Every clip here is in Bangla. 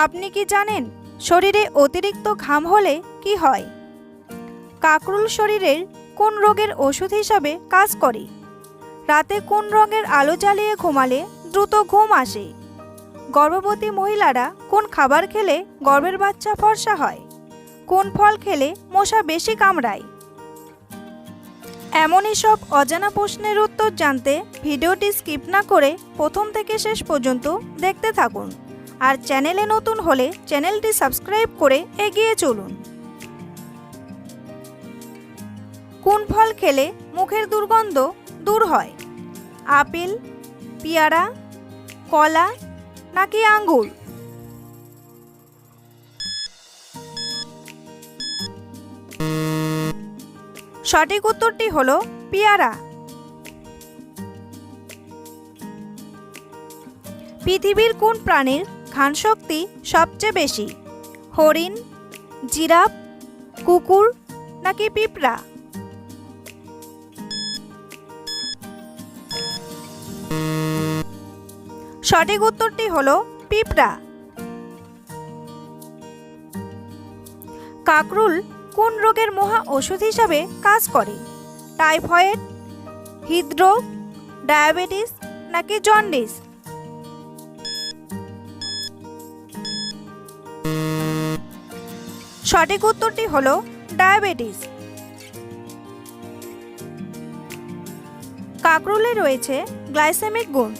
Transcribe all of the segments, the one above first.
আপনি কি জানেন শরীরে অতিরিক্ত ঘাম হলে কি হয়? কাকরুল শরীরের কোন রোগের ওষুধ হিসাবে কাজ করে? রাতে কোন রঙের আলো জ্বালিয়ে ঘুমালে দ্রুত ঘুম আসে? গর্ভবতী মহিলারা কোন খাবার খেলে গর্ভের বাচ্চা ফর্সা হয়? কোন ফল খেলে মশা বেশি কামড়ায়? এমনই সব অজানা প্রশ্নের উত্তর জানতে ভিডিওটি স্কিপ না করে প্রথম থেকে শেষ পর্যন্ত দেখতে থাকুন। আর চ্যানেলে নতুন হলে চ্যানেলটি সাবস্ক্রাইব করে এগিয়ে চলুন। কোন ফল খেলে মুখের দুর্গন্ধ দূর হয়? আপেল, পেয়ারা, কলা নাকি আঙ্গুর? সঠিক উত্তরটি হলো পেয়ারা। পৃথিবীর কোন প্রাণীর ঘ্রাণ শক্তি সবচেয়ে বেশি। হরিণ, জিরাফ, কুকুর নাকি পিঁপড়া? সঠিক উত্তরটি হলো পিঁপড়া। কাকরুল কোন রোগের মহা ওষুধ হিসাবে কাজ করে? টাইফয়েড, হৃদরোগ, ডায়াবেটিস নাকি জন্ডিস? সঠিক উত্তরটি হল ডায়াবেটিস। কাকরুলে রয়েছে গ্লাইসেমিক গুণ।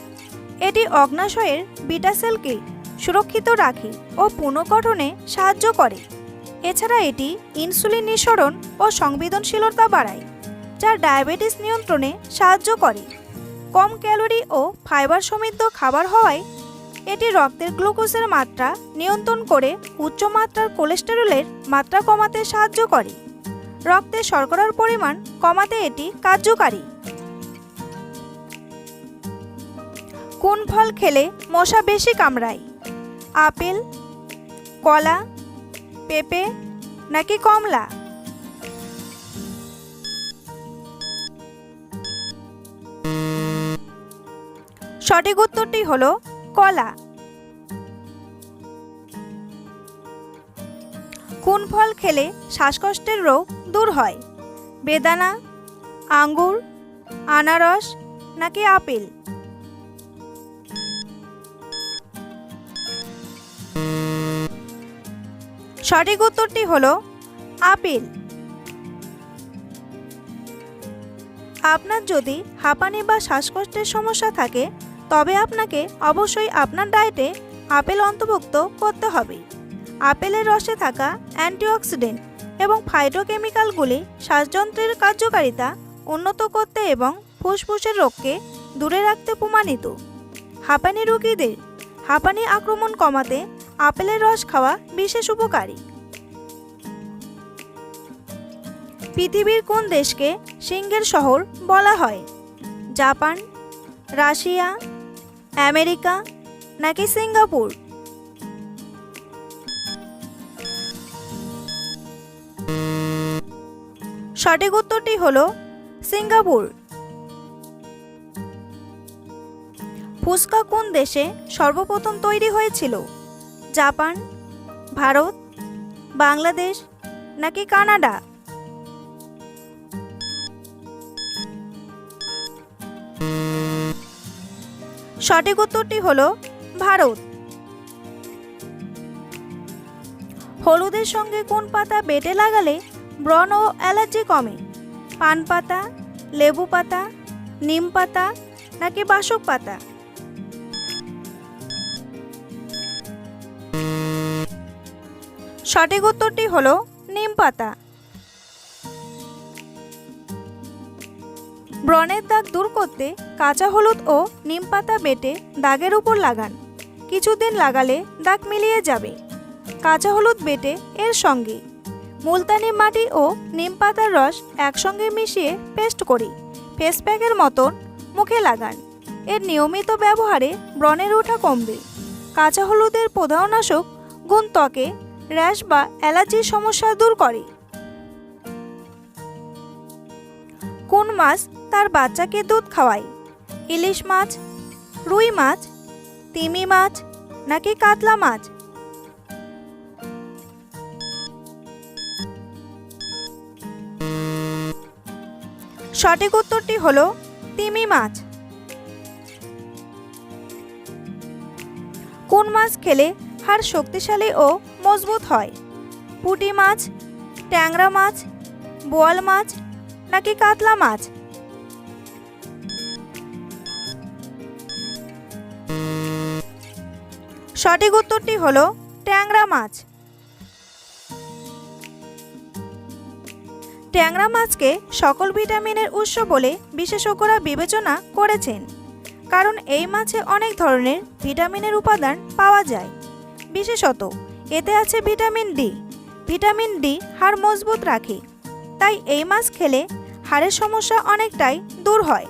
এটি অগ্নাশয়ের বিটা সেলকে সুরক্ষিত রাখে ও পুনর্গঠনে সাহায্য করে। এছাড়া এটি ইনসুলিন নিঃসরণ ও সংবেদনশীলতা বাড়ায়, যা ডায়াবেটিস নিয়ন্ত্রণে সাহায্য করে। কম ক্যালোরি ও ফাইবার সমৃদ্ধ খাবার হওয়ায় এটি রক্তের গ্লুকোজের মাত্রা নিয়ন্ত্রণ করে উচ্চ মাত্রার কোলেস্টেরলের মাত্রা কমাতে সাহায্য করে। রক্তে শর্করার পরিমাণ কমাতে এটি কার্যকারী। কোন ফল খেলে মশা বেশি কামড়ায়? আপেল, কলা, পেঁপে নাকি কমলা? সঠিক উত্তরটি হলো কলা। কোন ফল খেলে শ্বাসকষ্টের রোগ দূর হয়। বেদানা, আঙ্গুর, আনারস নাকি আপেল? সঠিক উত্তরটি হলো আপেল। আপনার যদি হাঁপানি বা শ্বাসকষ্টের সমস্যা থাকে, তবে আপনাকে অবশ্যই আপনার ডায়েটে আপেল অন্তর্ভুক্ত করতে হবে। আপেলের রসে থাকা অ্যান্টিঅক্সিডেন্ট এবং ফাইটোকেমিক্যালগুলি শ্বাসযন্ত্রের কার্যকারিতা উন্নত করতে এবং ফুসফুসের রোগকে দূরে রাখতে প্রমাণিত। হাঁপানি রোগীদের হাঁপানি আক্রমণ কমাতে আপেলের রস খাওয়া বিশেষ উপকারী। পৃথিবীর কোন দেশকে সিংহের শহর বলা হয়? জাপান, রাশিয়া, আমেরিকা নাকি সিঙ্গাপুর? সঠিক উত্তরটি হলো সিঙ্গাপুর। ফুচকা কোন দেশে সর্বপ্রথম তৈরি হয়েছিল? জাপান, ভারত, বাংলাদেশ নাকি কানাডা? সঠিক উত্তরটি হলো ভারত। হলুদের সঙ্গে কোন পাতা বেটে লাগালে ব্রণ ও অ্যালার্জি কমে। পান পাতা, লেবু পাতা, নিম পাতা নাকি বাসক পাতা? সঠিক উত্তরটি হলো নিম পাতা। ব্রণের দাগ দূর করতে কাঁচা হলুদ ও নিম পাতা বেটে দাগের উপর লাগান। কিছুদিন লাগালে দাগ মিলিয়ে যাবে। কাঁচা হলুদ বেটে এর সঙ্গে। মুলতানি মাটি ও নিম পাতার রস একসঙ্গে মিশিয়ে পেস্ট করি। ফেস প্যাকের মতন মুখে লাগান। এর নিয়মিত ব্যবহারে ব্রণের ওঠা কমবে। কাঁচা হলুদের প্রধানাশক গুণ ত্বকে র্যাশ বা অ্যালার্জির সমস্যা দূর করে। কোন মাছ তার বাচ্চাকে দুধ খাওয়ায়? ইলিশ মাছ, রুই মাছ, তিমি মাছ নাকি কাতলা মাছ? সঠিক উত্তরটি হলো তিমি মাছ। কোন মাছ খেলে হাড় শক্তিশালী ও মজবুত হয়? পুঁটি মাছ, ট্যাংরা মাছ, বোয়াল মাছ নাকি কাতলা মাছ? সঠিক উত্তরটি হলো ট্যাংরা মাছ। ট্যাংরা মাছকে সকল ভিটামিনের উৎস বলে বিশেষজ্ঞরা বিবেচনা করেছেন। কারণ এই মাছে অনেক ধরনের ভিটামিনের উপাদান পাওয়া যায়। বিশেষত, এতে আছে ভিটামিন ডি। ভিটামিন ডি হাড় মজবুত রাখে। তাই এই মাছ খেলে হাড়ের সমস্যা অনেকটাই দূর হয়।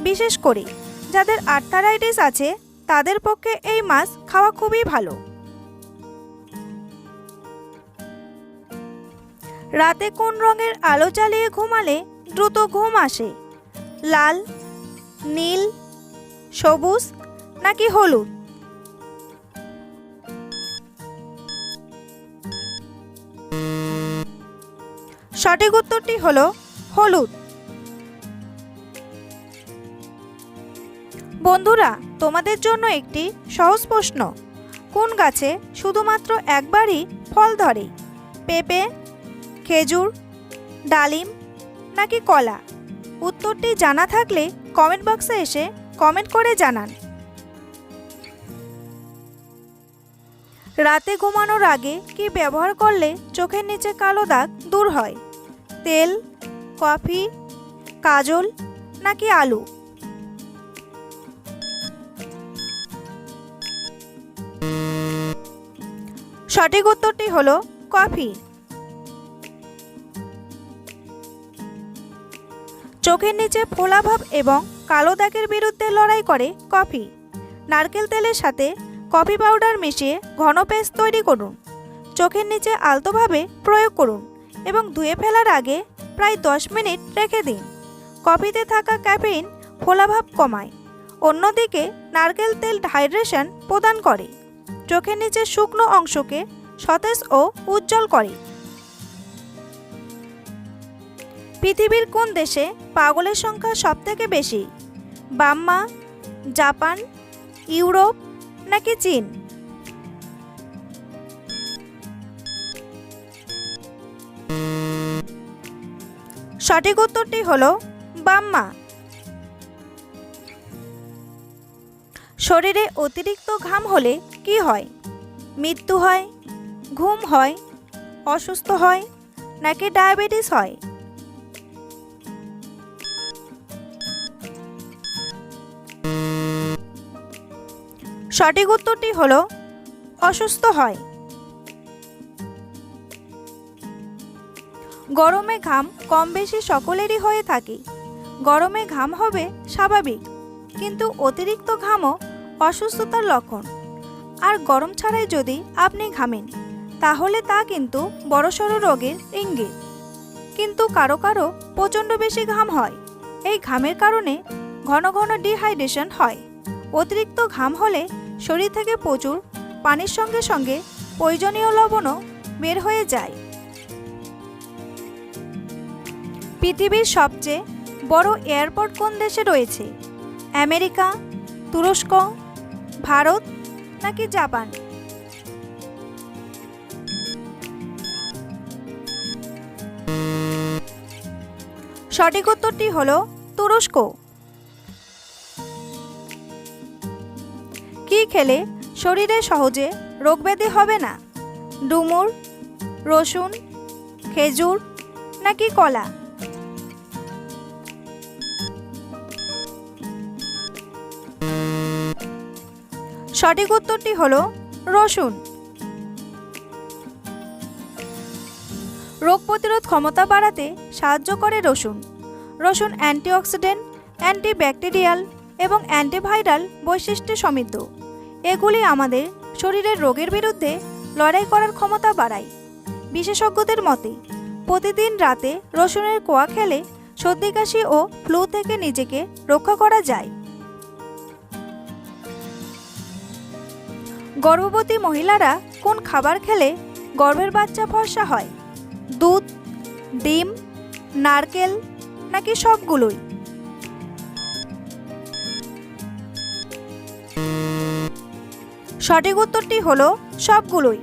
বিশেষ করে, যাদের আর্থারাইটিস আছে, তাদের পক্ষে এই মাছ খাওয়া খুবই ভালো। রাতে কোন রঙের আলো জ্বালিয়ে ঘুমালে দ্রুত ঘুম আসে? লাল, নীল, সবুজ নাকি হলুদ? সঠিক উত্তরটি হলো হলুদ। বন্ধুরা, তোমাদের জন্য একটি সহজ প্রশ্ন। কোন গাছে শুধুমাত্র একবারই ফল ধরে? পেঁপে খেজুর, ডালিম নাকি কলা? উত্তরটি জানা থাকলে কমেন্ট বক্সে এসে কমেন্ট করে জানান। রাতে ঘুমানোর আগে কি ব্যবহার করলে চোখের নিচে কালো দাগ দূর হয়? তেল, কফি, কাজল নাকি আলু? সঠিক উত্তরটি হলো কফি। চোখের নিচে ফোলাভাব এবং কালো দাগের বিরুদ্ধে লড়াই করে কফি। নারকেল তেলের সাথে কফি পাউডার মিশিয়ে ঘন পেস্ট তৈরি করুন। চোখের নিচে আলতোভাবে প্রয়োগ করুন এবং ধুয়ে ফেলার আগে প্রায় দশ মিনিট রেখে দিন। কফিতে থাকা ক্যাফেইন ফোলাভাব কমায়। অন্যদিকে নারকেল তেল হাইড্রেশন প্রদান করে। চোখের নিচে শুকনো অংশকে সতেজ ও উজ্জ্বল করে। পৃথিবীর কোন দেশে পাগলের সংখ্যা সবথেকে বেশি? বাম্মা, জাপান, ইউরোপ নাকি চীন? সঠিক উত্তরটি হলো বাম্মা। শরীরে অতিরিক্ত ঘাম হলে কি হয়? মৃত্যু হয়, ঘুম হয়, অসুস্থ হয় নাকি ডায়াবেটিস হয়? সঠিক উত্তরটি হল, অসুস্থ হয়। গরমে ঘাম কম বেশি সকলেরই হয়ে থাকে। গরমে ঘাম হবে স্বাভাবিক, কিন্তু অতিরিক্ত ঘামও অসুস্থতার লক্ষণ। আর গরম ছাড়াই যদি আপনি ঘামেন, তাহলে তা কিন্তু বড়সড় রোগের ইঙ্গিত। কিন্তু কারও কারও প্রচণ্ড বেশি ঘাম হয়। এই ঘামের কারণে ঘন ঘন ডিহাইড্রেশন হয়। অতিরিক্ত ঘাম হলে শরীর থেকে প্রচুর, পানির সঙ্গে সঙ্গে প্রয়োজনীয় লবণও বের হয়ে যায়। পৃথিবীর সবচেয়ে বড় এয়ারপোর্ট কোন দেশে রয়েছে? আমেরিকা, তুরস্ক, ভারত নাকি জাপান? সঠিক উত্তরটি হলো তুরস্ক। খেলে শরীরে সহজে রোগব্যাধি হবে না। ডুমুর, রসুন, খেজুর নাকি কলা? সঠিক উত্তরটি হল রসুন। রোগ প্রতিরোধ ক্ষমতা বাড়াতে সাহায্য করে রসুন। রসুন অ্যান্টিঅক্সিডেন্ট, অ্যান্টিব্যাকটেরিয়াল এবং অ্যান্টিভাইরাল বৈশিষ্ট্যে সমৃদ্ধ। এগুলি আমাদের শরীরের রোগের বিরুদ্ধে লড়াই করার ক্ষমতা বাড়ায়। বিশেষজ্ঞদের মতে, প্রতিদিন রাতে রসুনের কোয়া খেলে সর্দি কাশি ও ফ্লু থেকে নিজেকে রক্ষা করা যায়। গর্ভবতী মহিলারা কোন খাবার খেলে গর্ভের বাচ্চা ফর্সা হয়? দুধ, ডিম, নারকেল, নাকি সবগুলোই? সঠিক উত্তরটি হলো সবগুলোই।